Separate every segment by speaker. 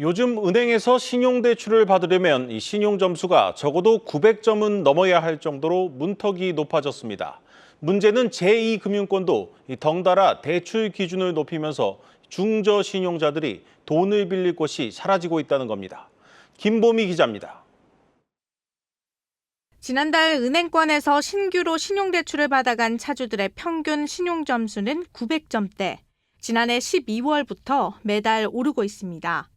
Speaker 1: 요즘 은행에서 신용대출을 받으려면 이 신용점수가 적어도 900점은 넘어야 할 정도로 문턱이 높아졌습니다. 문제는 제2금융권도 이 덩달아 대출 기준을 높이면서 중저 신용자들이 돈을 빌릴 곳이 사라지고 있다는 겁니다. 김보미 기자입니다.
Speaker 2: 지난달 은행권에서 신규로 신용대출을 받아간 차주들의 평균 신용점수는 900점대. 지난해 12월부터 매달 오르고 있습니다.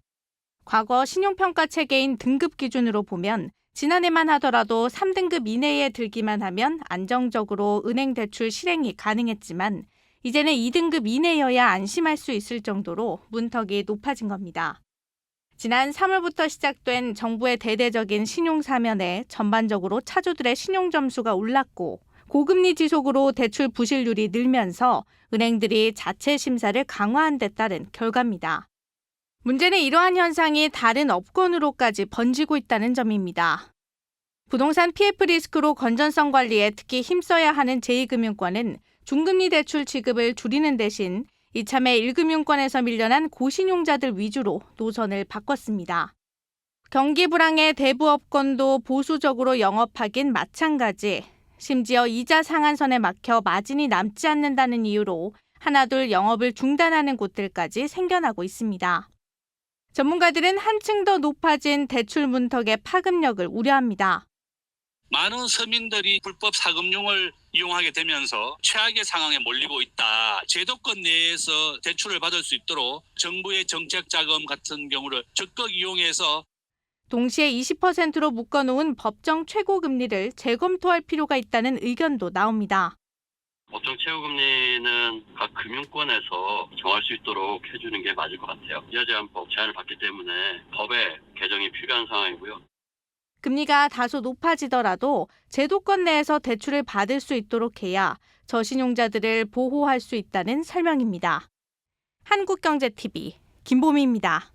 Speaker 2: 과거 신용평가 체계인 등급 기준으로 보면 지난해만 하더라도 3등급 이내에 들기만 하면 안정적으로 은행 대출 실행이 가능했지만 이제는 2등급 이내여야 안심할 수 있을 정도로 문턱이 높아진 겁니다. 지난 3월부터 시작된 정부의 대대적인 신용 사면에 전반적으로 차주들의 신용 점수가 올랐고 고금리 지속으로 대출 부실률이 늘면서 은행들이 자체 심사를 강화한 데 따른 결과입니다. 문제는 이러한 현상이 다른 업권으로까지 번지고 있다는 점입니다. 부동산 PF 리스크로 건전성 관리에 특히 힘써야 하는 제2금융권은 중금리 대출 지급을 줄이는 대신 이참에 1금융권에서 밀려난 고신용자들 위주로 노선을 바꿨습니다. 경기 불황의 대부업권도 보수적으로 영업하긴 마찬가지. 심지어 이자 상한선에 막혀 마진이 남지 않는다는 이유로 하나둘 영업을 중단하는 곳들까지 생겨나고 있습니다. 전문가들은 한층 더 높아진 대출 문턱의 파급력을 우려합니다.
Speaker 3: 많은 서민들이 불법 사금융을 이용하게 되면서 최악의 상황에 몰리고 있다. 제도권 내에서 대출을 받을 수 있도록 정부의 정책 자금 같은 경우를 적극 이용해서
Speaker 2: 동시에 20%로 묶어놓은 법정 최고 금리를 재검토할 필요가 있다는 의견도 나옵니다.
Speaker 4: 법정 최고금리는 각 금융권에서 정할 수 있도록 해주는 게 맞을 것 같아요. 이자 제한법 제한을 받기 때문에 법의 개정이 필요한 상황이고요.
Speaker 2: 금리가 다소 높아지더라도 제도권 내에서 대출을 받을 수 있도록 해야 저신용자들을 보호할 수 있다는 설명입니다. 한국경제TV 김보미입니다.